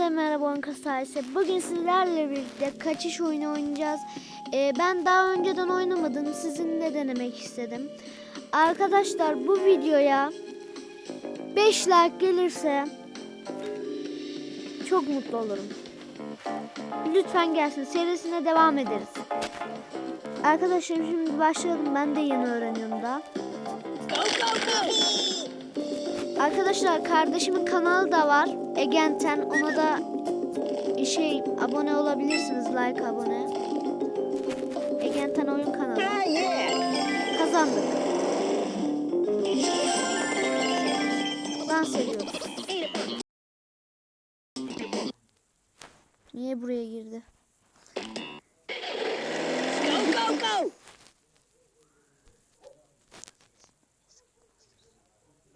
Hepinize merhaba Anka Sayısı. Bugün sizlerle birlikte kaçış oyunu oynayacağız. Ee, ben daha önceden oynamadım. Sizinle denemek istedim. Arkadaşlar bu videoya 5 like gelirse çok mutlu olurum. Lütfen gelsin. Serisine devam ederiz. Arkadaşlarım şimdi başlayalım. Ben de yeni öğreniyorum daha. Arkadaşlar kardeşimin kanalı da var. Egenten ona da şey abone olabilirsiniz like abone. Egenten oyun kanalı. Kazandık. Dans ediyoruz. Niye buraya girdi?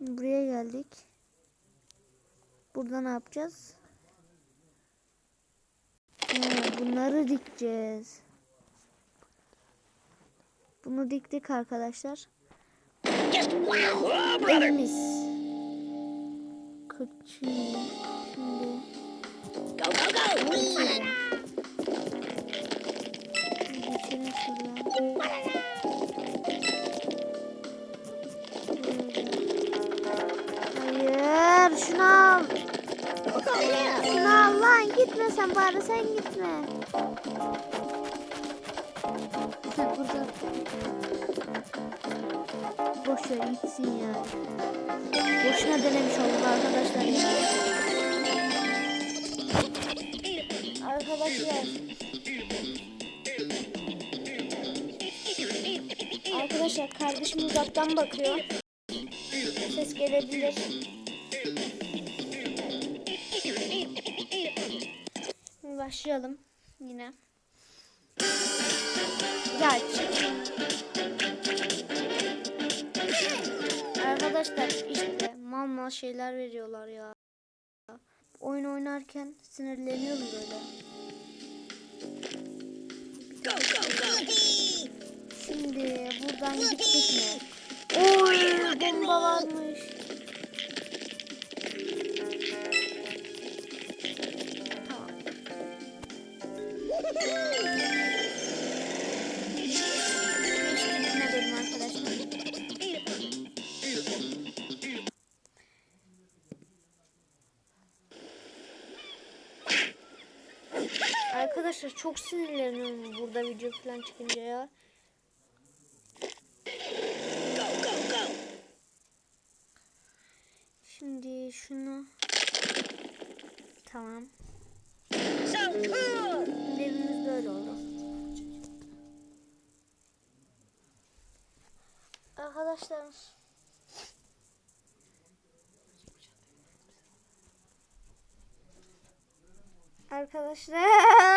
Buraya geldik. Burada ne yapacağız? Ha, bunları dikeceğiz. Bunu diktik arkadaşlar. Elimiz. Kaçıyor. Şimdi. Geçelim. Geçelim gitme bari sen gitme. Sen burada. Boş ver gitsin ya. Boşuna denemiş olduk arkadaşlar. ya. Arkadaşlar. Arkadaşlar kardeşim uzaktan bakıyor. Ses gelebilir. Başlayalım yine. Çık. Arkadaşlar işte mal mal şeyler veriyorlar ya. Oyun oynarken sinirleniyorum böyle. Şimdi buradan gittik? Oy bomba varmış. Arkadaşlar çok sinirleniyorum burada video falan çıkınca ya. Şimdi şunu tamam. Şimdi evimiz böyle oldu. Arkadaşlar Arkadaşlar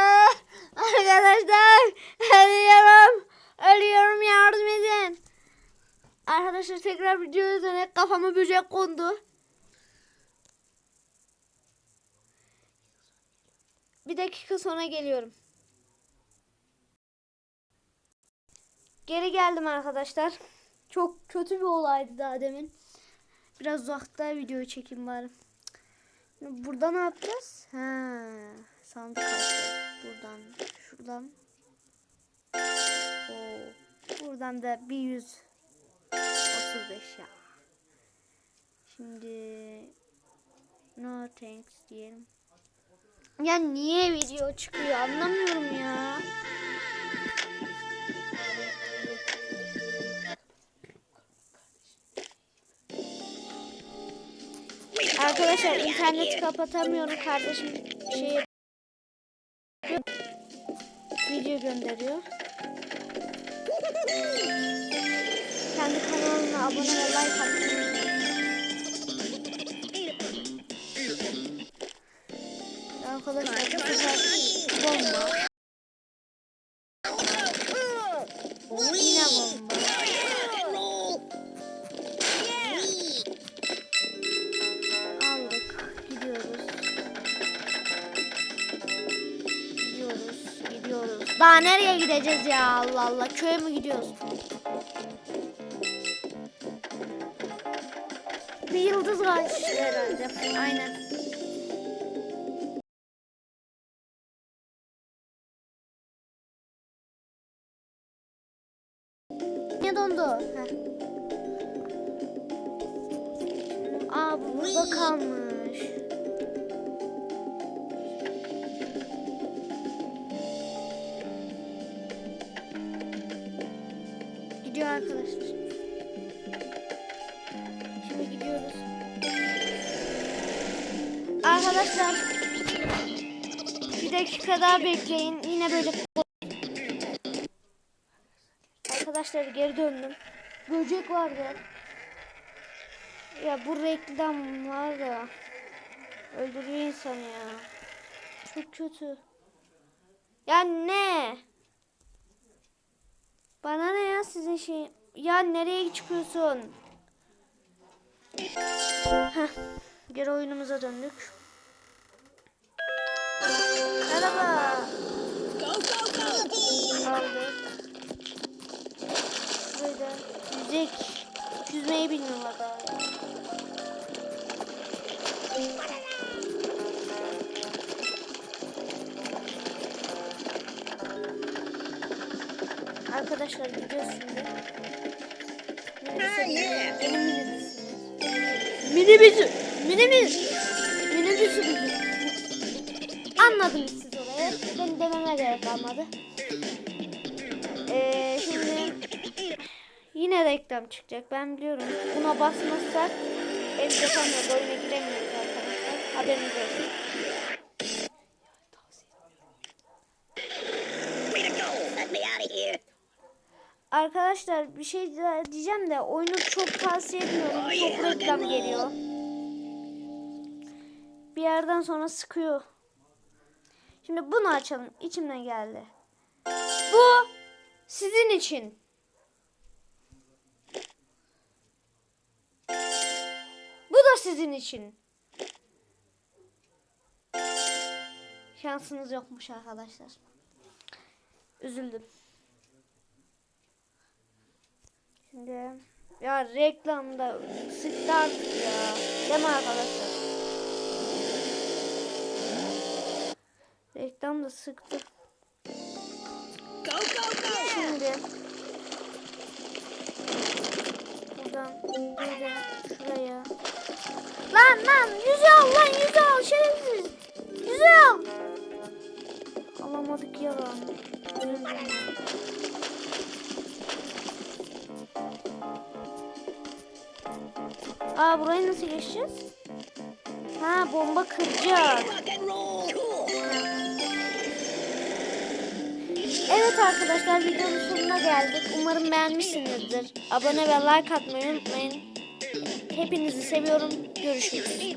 Arkadaşlar tekrar videoya dönerek kafama böcek kondu Bir dakika sonra geliyorum Geri geldim arkadaşlar Çok kötü bir olaydı daha demin Biraz uzakta video çekeyim bari burada ne yapacağız? Ha, sandık. Buradan, şuradan. Oo. Buradan da bir yüz otuz beş ya. Şimdi no thanks diyelim. Ya niye video çıkıyor anlamıyorum ya. Arkadaşlar interneti kapatamıyorum kardeşim şey video gönderiyor. Kendi kanalına abone ve like atmayı Arkadaşlar bu sefer bomba. Yine. Aldık. Gidiyoruz. Gidiyoruz. Gidiyoruz. Daha nereye gideceğiz ya Allah Allah. Köye mü gidiyoruz? bir yıldız var herhalde. Aynen. Ne dondu? Heh. Aa bu burada kalmış. Arkadaşlar bir dakika daha bekleyin. Yine böyle Arkadaşlar geri döndüm. Böcek vardı. Ya bu reklam var da öldürüyor insanı ya. Çok kötü. Ya ne? Bana ne ya sizin şey? Ya nereye çıkıyorsun? Heh, geri oyunumuza döndük. Merhaba. Aldık. Böyle yüzek. Yüzmeyi bilmiyorlar daha. Arkadaşlar gidiyoruz şimdi. Minibüse Benim minibüsümüz. Minibüsü. Minibüs. Anladınız siz oraya. Ben dememe gerek kalmadı. Ee, şimdi yine reklam çıkacak. Ben biliyorum. Buna basmazsak ev yapamıyoruz. Oyuna giremiyoruz arkadaşlar. Haberiniz olsun. Arkadaşlar bir şey diyeceğim de oyunu çok tavsiye etmiyorum. Çok reklam geliyor. Bir yerden sonra sıkıyor. Şimdi bunu açalım. İçimden geldi. Bu sizin için. Bu da sizin için. Şansınız yokmuş arkadaşlar. Üzüldüm. Şimdi ya reklamda sıktı artık ya. Değil mi arkadaşlar? Reklam da sıktı. Go, go, go! Şimdi buradan böyle şuraya. Lan lan yüzü al lan yüzü al şerefsiz. Yüzü al. Alamadık ya lan. Aa burayı nasıl geçeceğiz? Ha bomba kıracak. Evet arkadaşlar videonun sonuna geldik. Umarım beğenmişsinizdir. Abone ve like atmayı unutmayın. Hepinizi seviyorum. Görüşürüz.